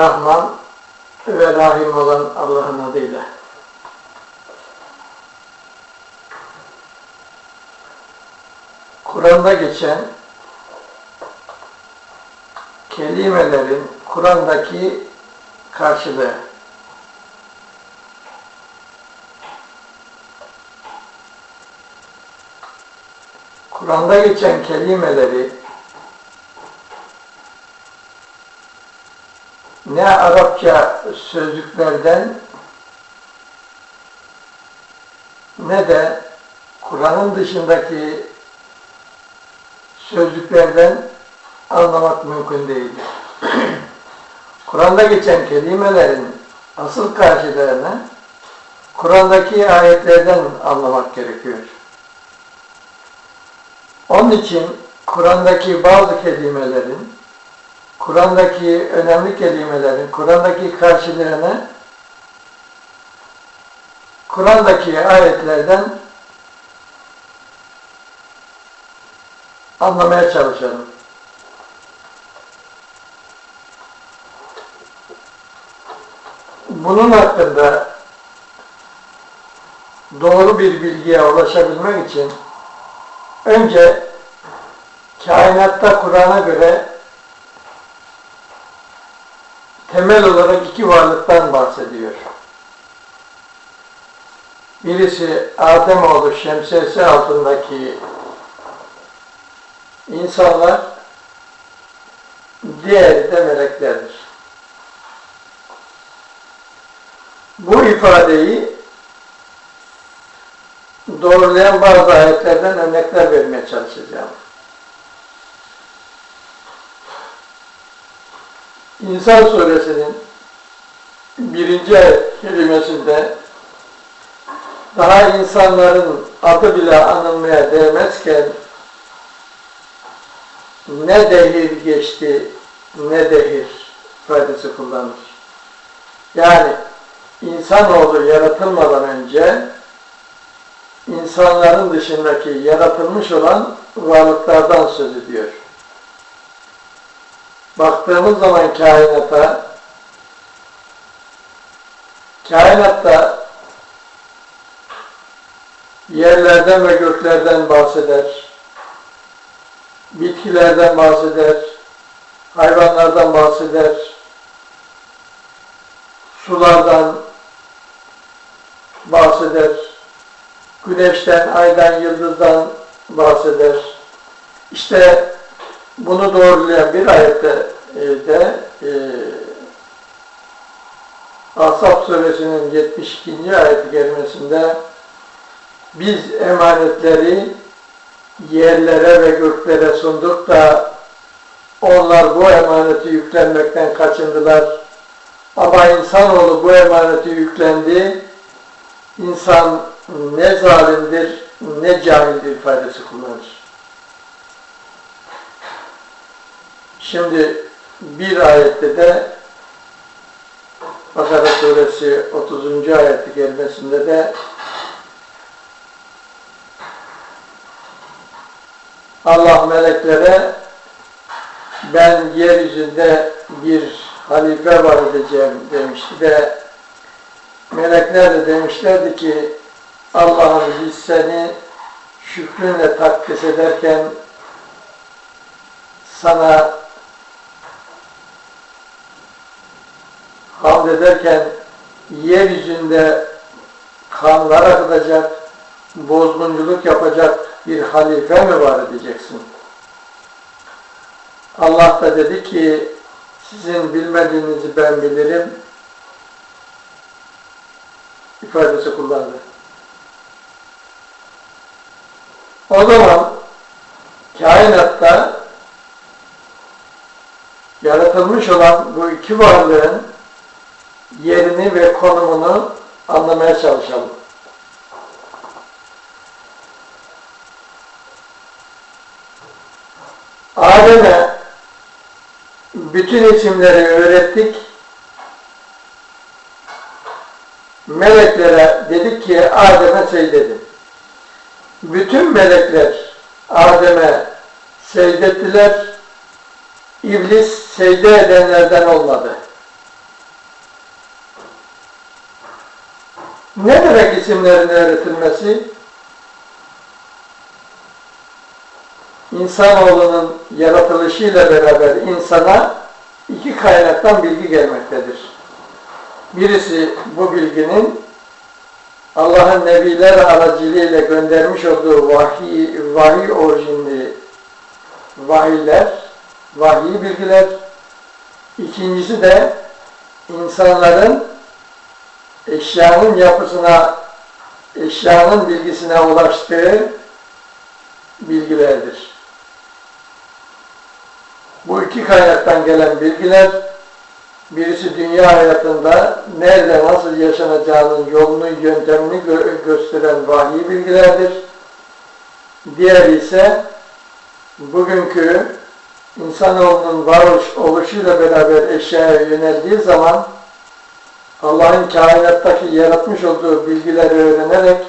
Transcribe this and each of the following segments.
Rahman ve Rahim olan Allah'ın adıyla. Kur'an'da geçen kelimelerin Kur'an'daki karşılığı. Kur'an'da geçen kelimeleri ne Arapça sözlüklerden ne de Kur'an'ın dışındaki sözlüklerden anlamak mümkün değildir. Kur'an'da geçen kelimelerin asıl karşılığını Kur'an'daki ayetlerden anlamak gerekiyor. Onun için Kur'an'daki bazı kelimelerin, Kur'an'daki önemli kelimelerin, Kur'an'daki karşılığını Kur'an'daki ayetlerden anlamaya çalışalım. Bunun hakkında doğru bir bilgiye ulaşabilmek için önce kainatta Kur'an'a göre temel olarak iki varlıktan bahsediyor. Birisi Ademoğlu şemsiyesi altındaki insanlar, diğeri de meleklerdir. Bu ifadeyi doğrulayan bazı ayetlerden örnekler vermeye çalışacağım. İnsan suresinin birinci kelimesinde daha insanların adı bile anılmaya değmezken ne dehir geçti ne dehir ifadesi kullanır. Yani insanoğlu yaratılmadan önce insanların dışındaki yaratılmış olan varlıklardan söz ediyor. Baktığımız zaman kainata, kainatta yerlerden ve göklerden bahseder, bitkilerden bahseder, hayvanlardan bahseder, sulardan bahseder, güneşten, aydan, yıldızdan bahseder. İşte bunu doğrulayan bir ayette e, de e, Ashab suresinin 72. ayet-i kerimesinde biz emanetleri yerlere ve göklere sunduk da onlar bu emaneti yüklenmekten kaçındılar. Ama insanoğlu bu emaneti yüklendi. İnsan ne zalimdir ne cahildir ifadesi kullanır. Şimdi bir ayette de Bakara suresi 30. ayeti kelimesinde de Allah meleklere ben yeryüzünde bir halife var edeceğim demişti de melekler de demişlerdi ki Allah'ım biz seni şükrünle takdis ederken sana hamd ederken yeryüzünde kanlar akıtacak, bozgunculuk yapacak bir halife mi var edeceksin? Allah da dedi ki sizin bilmediğinizi ben bilirim ifadesi kullandı. O zaman kainatta yaratılmış olan bu iki varlığın yerini ve konumunu anlamaya çalışalım. Adem'e bütün isimleri öğrettik. Meleklere dedik ki Adem'e secdedin. Bütün melekler Adem'e secdettiler. İblis secde edenlerden olmadı. Ne demek isimlerin öğretilmesi? İnsanoğlunun yaratılışıyla beraber insana iki kaynaktan bilgi gelmektedir. Birisi bu bilginin Allah'ın nebiler aracılığıyla göndermiş olduğu vahiy, vahiy orijinli vahiyler, vahiy bilgiler. İkincisi de insanların eşyanın yapısına, eşyanın bilgisine ulaştığı bilgilerdir. Bu iki kaynaktan gelen bilgiler, birisi dünya hayatında nerede nasıl yaşanacağının yolunu, yöntemini gö gösteren vahiy bilgilerdir. Diğeri ise bugünkü insanoğlunun varoluş oluşuyla beraber eşyaya yöneldiği zaman Allah'ın kainattaki yaratmış olduğu bilgileri öğrenerek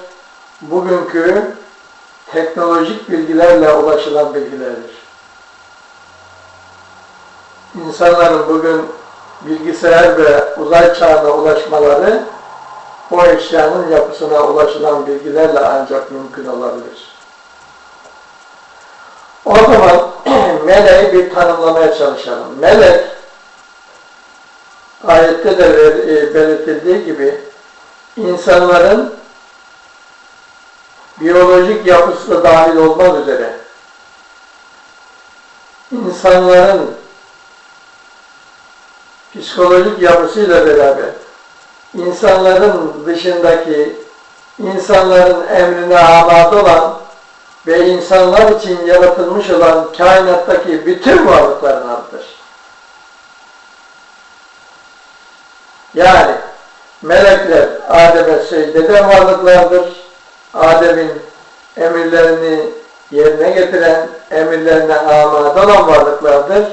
bugünkü teknolojik bilgilerle ulaşılan bilgilerdir. İnsanların bugün bilgisayar ve uzay çağına ulaşmaları o eşyanın yapısına ulaşılan bilgilerle ancak mümkün olabilir. O zaman meleği bir tanımlamaya çalışalım. Melek ayette de e, belirtildiği gibi insanların biyolojik yapısı da dahil olmak üzere insanların psikolojik yapısıyla beraber insanların dışındaki insanların emrine amade olan ve insanlar için yaratılmış olan kainattaki bütün varlıkların adıdır. Yani melekler Adem'e secdeden varlıklardır. Adem'in emirlerini yerine getiren, emirlerine amade olan varlıklardır.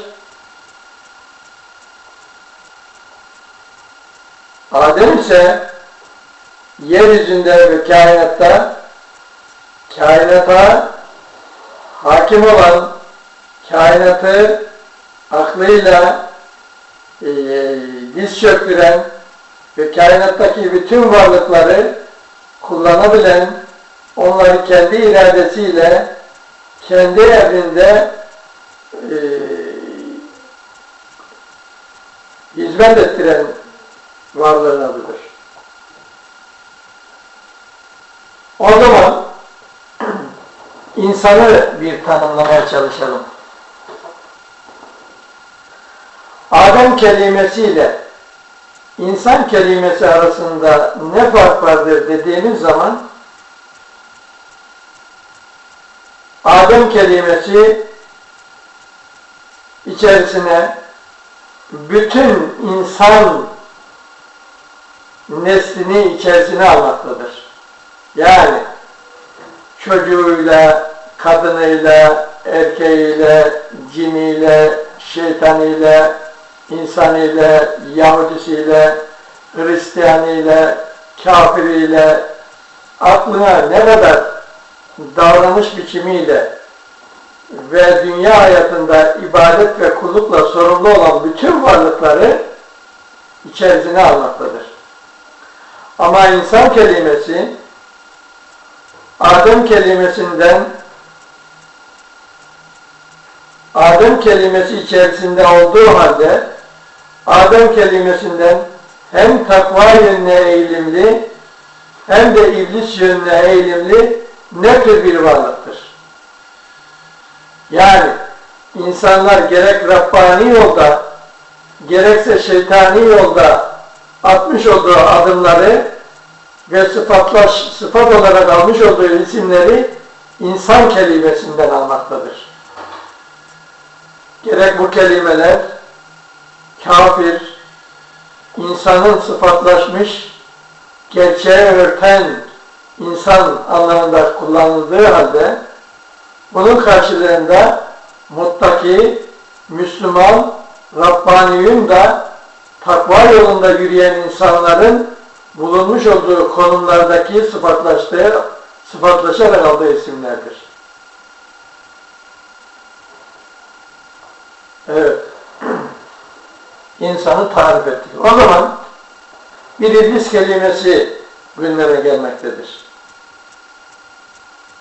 Adem ise yeryüzünde ve kainatta kainata hakim olan kainatı aklıyla e, diz çöktüren ve kainattaki bütün varlıkları kullanabilen, onları kendi iradesiyle kendi evinde e, hizmet ettiren varlığın adıdır. O zaman insanı bir tanımlamaya çalışalım. Adem kelimesiyle insan kelimesi arasında ne fark vardır dediğimiz zaman Adem kelimesi içerisine bütün insan neslini içerisine almaktadır. Yani çocuğuyla, kadınıyla, erkeğiyle, ciniyle, şeytanıyla, insanıyla, Yahudisiyle, Hristiyanıyla, kafiriyle, aklına ne kadar davranış biçimiyle ve dünya hayatında ibadet ve kullukla sorumlu olan bütün varlıkları içerisine almaktadır. Ama insan kelimesi Adem kelimesinden Adem kelimesi içerisinde olduğu halde Adem kelimesinden hem takva yönüne eğilimli hem de iblis yönüne eğilimli ne tür bir varlıktır. Yani insanlar gerek Rabbani yolda gerekse şeytani yolda atmış olduğu adımları ve sıfatlaş, sıfat olarak almış olduğu isimleri insan kelimesinden almaktadır. Gerek bu kelimeler kafir, insanın sıfatlaşmış, gerçeğe örten insan anlamında kullanıldığı halde bunun karşılığında muttaki, Müslüman, Rabbaniyun da takva yolunda yürüyen insanların bulunmuş olduğu konumlardaki sıfatlaştığı, sıfatlaşarak aldığı isimlerdir. Evet. İnsanı tarif ettik. O zaman bir iblis kelimesi gündeme gelmektedir.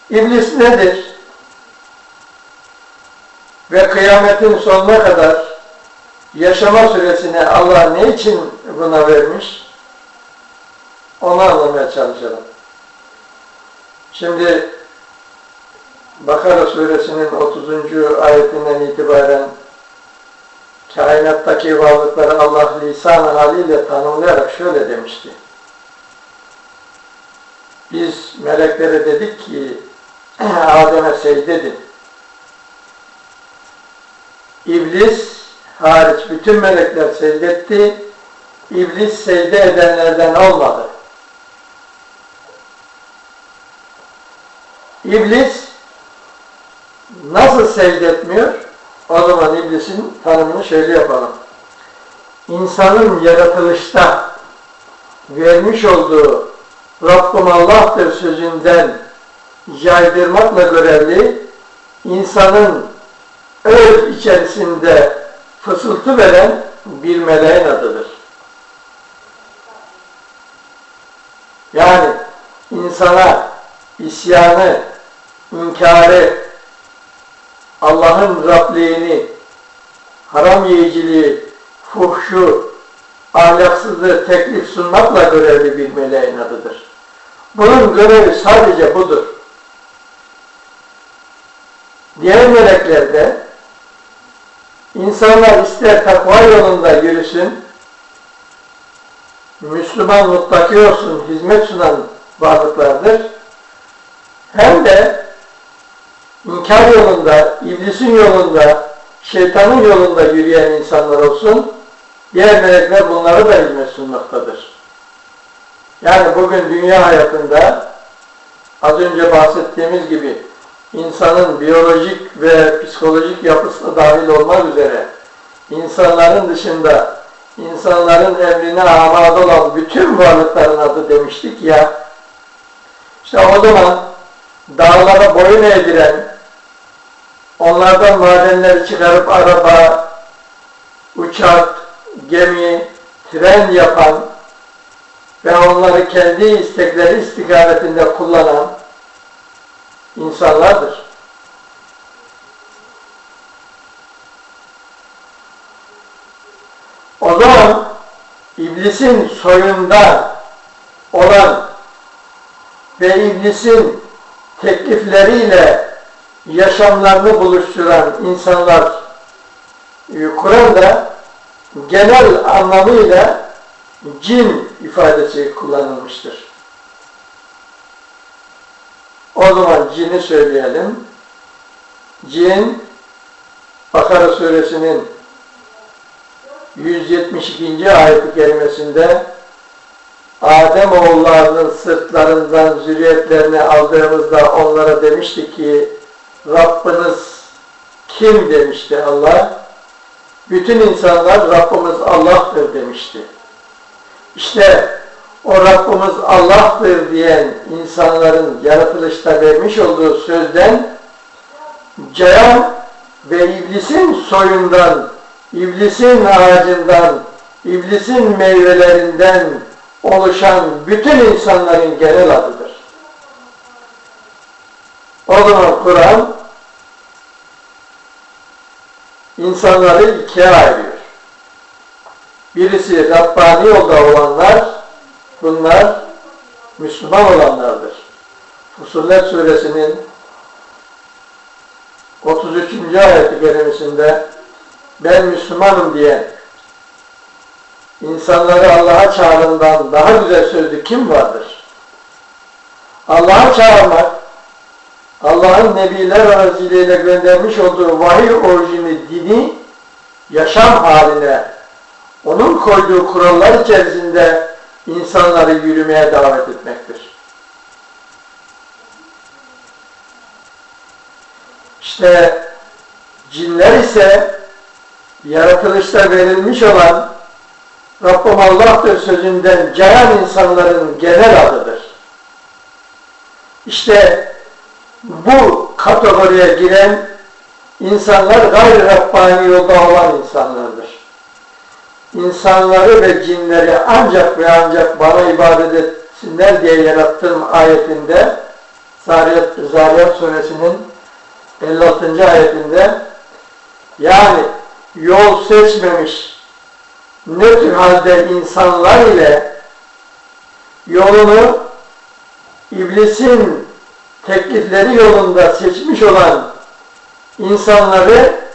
İblis nedir? Ve kıyametin sonuna kadar yaşama süresini Allah ne için buna vermiş? Onu anlamaya çalışalım. Şimdi Bakara suresinin 30. ayetinden itibaren kainattaki varlıkları Allah lisan haliyle tanımlayarak şöyle demişti. Biz meleklere dedik ki Adem'e secde edin. İblis hariç bütün melekler secde etti. İblis secde edenlerden olmadı. İblis nasıl secde etmiyor? O zaman iblisin tanımını şöyle yapalım. İnsanın yaratılışta vermiş olduğu Rabbim Allah'tır sözünden yaydırmakla görevli insanın öz içerisinde fısıltı veren bir meleğin adıdır. Yani insana isyanı, inkarı, Allah'ın Rabliğini, haram yiyiciliği, fuhşu, ahlaksızlığı teklif sunmakla görevli bir meleğin adıdır. Bunun görevi sadece budur. Diğer meleklerde insanlar ister takva yolunda yürüsün, Müslüman muttaki olsun, hizmet sunan varlıklardır. Hem de inkar yolunda, iblisin yolunda, şeytanın yolunda yürüyen insanlar olsun, diğer melekler bunları da hizmet sunmaktadır. Yani bugün dünya hayatında az önce bahsettiğimiz gibi insanın biyolojik ve psikolojik yapısına dahil olmak üzere insanların dışında insanların emrine amade olan bütün varlıkların adı demiştik ya işte o zaman dağlara boyun eğdiren onlardan madenleri çıkarıp araba, uçak, gemi, tren yapan ve onları kendi istekleri istikametinde kullanan insanlardır. O zaman iblisin soyunda olan ve iblisin teklifleriyle yaşamlarını buluşturan insanlar e, Kur'an'da genel anlamıyla cin ifadesi kullanılmıştır. O zaman cini söyleyelim. Cin, Bakara suresinin 172. ayet-i kerimesinde Adem oğullarının sırtlarından zürriyetlerini aldığımızda onlara demişti ki Rabbiniz kim demişti Allah. Bütün insanlar Rabbimiz Allah'tır demişti. İşte o Rabbimiz Allah'tır diyen insanların yaratılışta vermiş olduğu sözden Ceyan ve iblisin soyundan, iblisin ağacından, iblisin meyvelerinden oluşan bütün insanların genel adıdır. O zaman Kur'an insanları ikiye ayırıyor. Birisi Rabbani yolda olanlar, bunlar Müslüman olanlardır. Fusullet suresinin 33. ayet-i kerimesinde ben Müslümanım diyen insanları Allah'a çağrından daha güzel sözlü kim vardır? Allah'a çağırmak, Allah'ın nebiler aracılığıyla göndermiş olduğu vahiy orijini dini yaşam haline, onun koyduğu kurallar içerisinde insanları yürümeye davet etmektir. İşte cinler ise yaratılışta verilmiş olan Rabbim Allah'tır sözünden cayan insanların genel adıdır. İşte bu kategoriye giren insanlar gayri Rabbani yolda olan insanlardır. İnsanları ve cinleri ancak ve ancak bana ibadet et etsinler diye yarattığım ayetinde Zariyat, Zariyat suresinin 56. ayetinde yani yol seçmemiş ne tür halde insanlar ile yolunu iblisin teklifleri yolunda seçmiş olan insanları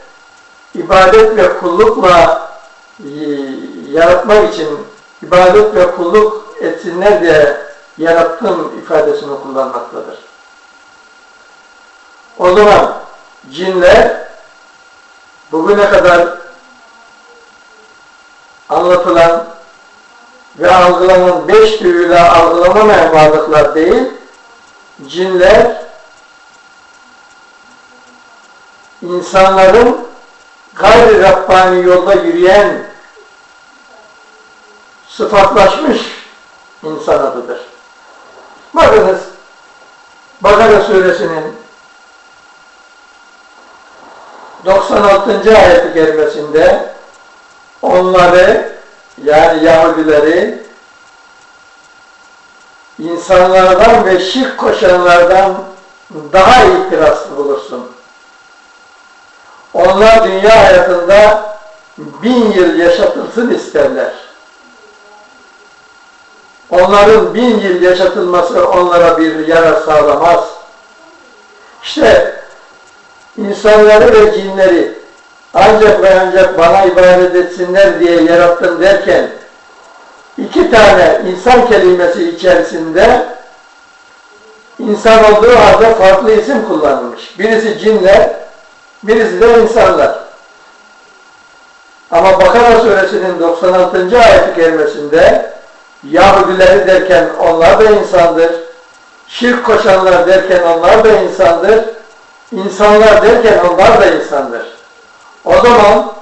ibadet ve kullukla e, yaratmak için ibadet ve kulluk etsinler diye yarattığım ifadesini kullanmaktadır. O zaman cinler bugüne kadar anlatılan ve algılanan beş duyuyla algılanamayan varlıklar değil, cinler insanların gayri Rabbani yolda yürüyen sıfatlaşmış insan adıdır. Bakınız Bakara suresinin 96. ayeti onları yani Yahudileri insanlardan ve şirk koşanlardan daha itirazlı bulursun. Onlar dünya hayatında bin yıl yaşatılsın isterler. Onların bin yıl yaşatılması onlara bir yarar sağlamaz. İşte insanları ve cinleri ancak ve ancak bana ibadet etsinler diye yarattım derken iki tane insan kelimesi içerisinde insan olduğu halde farklı isim kullanılmış. Birisi cinler, birisi de insanlar. Ama Bakara suresinin 96. ayet-i kerimesinde Yahudileri derken onlar da insandır. Şirk koşanlar derken onlar da insandır. İnsanlar derken onlar da insandır. O zaman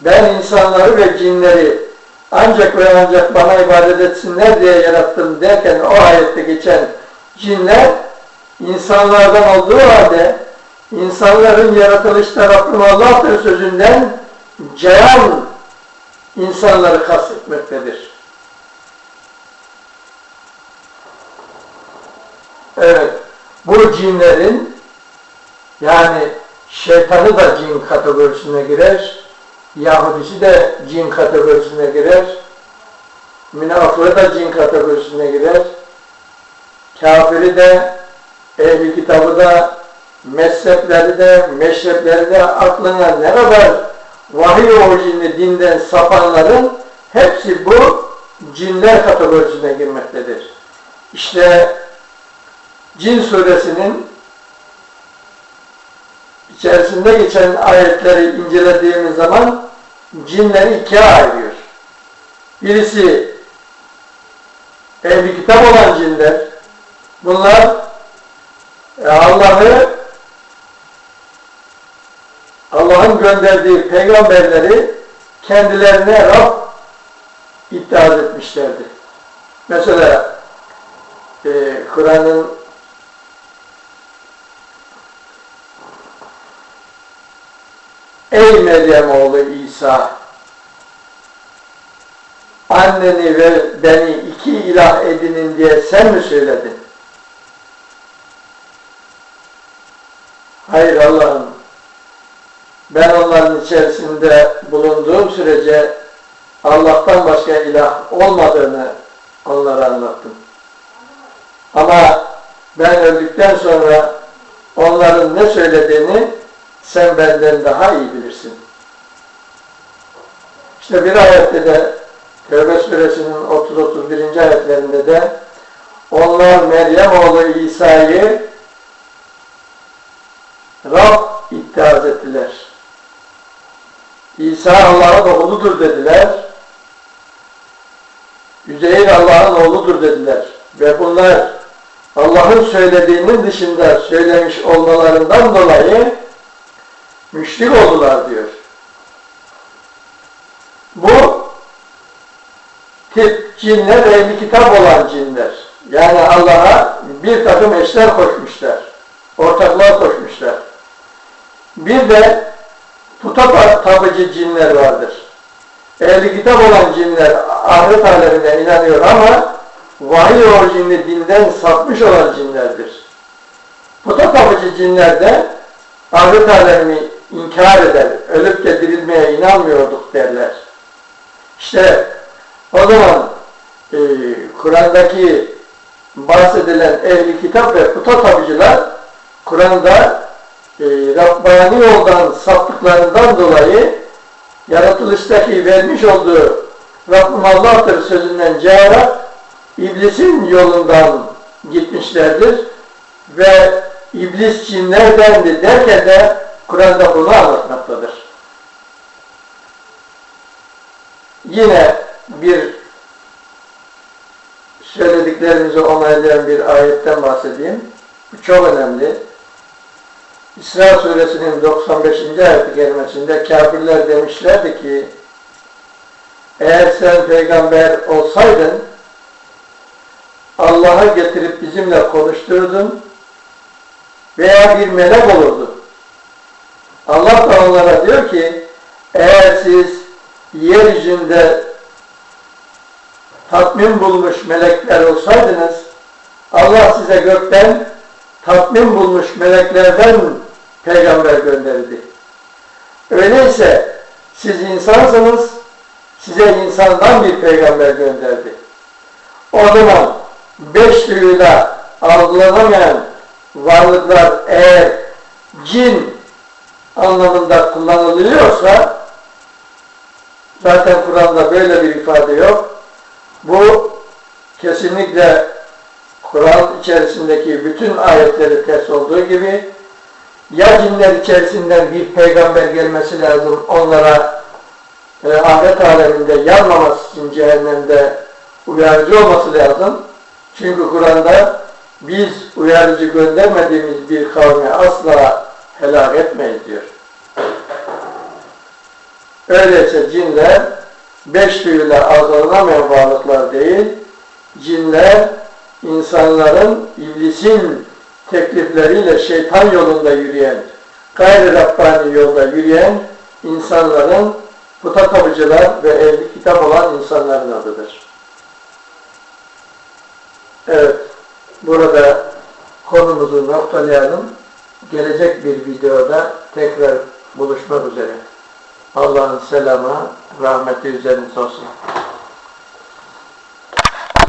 ben insanları ve cinleri ancak ve ancak bana ibadet etsinler diye yarattım derken o ayette geçen cinler insanlardan olduğu halde insanların yaratılışta Rabbim Allah'tır sözünden cayan insanları kastetmektedir. Evet, bu cinlerin yani şeytanı da cin kategorisine girer, Yahudisi de cin kategorisine girer, münafığı da cin kategorisine girer, kafiri de, ehli kitabı da, mezhepleri de, meşrepleri de aklına ne kadar vahiy orijinli dinden sapanların hepsi bu cinler kategorisine girmektedir. İşte Cin suresinin içerisinde geçen ayetleri incelediğimiz zaman cinleri ikiye ayırıyor. Birisi ehli kitap olan cinler. Bunlar e, Allah'ı Allah'ın gönderdiği peygamberleri kendilerine Rab iddia etmişlerdi. Mesela e, Kur'an'ın Ey Meryem oğlu İsa anneni ve beni iki ilah edinin diye sen mi söyledin? Hayır Allah'ım ben onların içerisinde bulunduğum sürece Allah'tan başka ilah olmadığını onlara anlattım. Ama ben öldükten sonra onların ne söylediğini sen benden daha iyi bilirsin. İşte bir ayette de Tevbe suresinin 30-31. ayetlerinde de onlar Meryem oğlu İsa'yı Rab iddiaz ettiler. İsa Allah'ın oğludur dediler. Üzeyir Allah'ın oğludur dediler. Ve bunlar Allah'ın söylediğinin dışında söylemiş olmalarından dolayı müşrik oldular diyor. Bu tip cinler ehli kitap olan cinler. Yani Allah'a bir takım eşler koşmuşlar. Ortaklar koşmuşlar. Bir de puta tabıcı cinler vardır. Ehli kitap olan cinler ahiret alemine inanıyor ama vahiy orijinli dinden sapmış olan cinlerdir. Puta tapıcı cinler de ahiret alemini inkar eder, ölüp de dirilmeye inanmıyorduk derler. İşte o zaman e, Kur'an'daki bahsedilen ehli kitap ve puta tapıcılar Kur'an'da e, Rabbani yoldan saptıklarından dolayı yaratılıştaki vermiş olduğu Rabbim Allah'tır sözünden cevap iblisin yolundan gitmişlerdir ve iblis cinlerdendi derken de Kur'an'da bunu anlatmaktadır. Yine bir söylediklerimizi onaylayan bir ayetten bahsedeyim. Bu çok önemli. İsra suresinin 95. ayet-i kerimesinde kafirler demişlerdi ki eğer sen peygamber olsaydın Allah'a getirip bizimle konuşturdun veya bir melek olurdu. Allah da onlara diyor ki eğer siz yeryüzünde tatmin bulmuş melekler olsaydınız Allah size gökten tatmin bulmuş meleklerden peygamber gönderdi. Öyleyse siz insansınız, size insandan bir peygamber gönderdi. O zaman beş duyuyla algılanamayan varlıklar eğer cin anlamında kullanılıyorsa zaten Kur'an'da böyle bir ifade yok. Bu kesinlikle Kur'an içerisindeki bütün ayetleri ters olduğu gibi ya cinler içerisinden bir peygamber gelmesi lazım onlara e, ahiret aleminde yanmaması için cehennemde uyarıcı olması lazım. Çünkü Kur'an'da biz uyarıcı göndermediğimiz bir kavmi asla helak etmeyiz diyor. Öyleyse cinler beş duyuyla algılanamayan varlıklar değil, cinler insanların iblisin teklifleriyle şeytan yolunda yürüyen, gayri Rabbani yolda yürüyen insanların puta tapıcılar ve ehli kitap olan insanların adıdır. Evet, burada konumuzu noktalayalım. Gelecek bir videoda tekrar buluşmak üzere. Allah'ın selamı, rahmeti üzerinize olsun.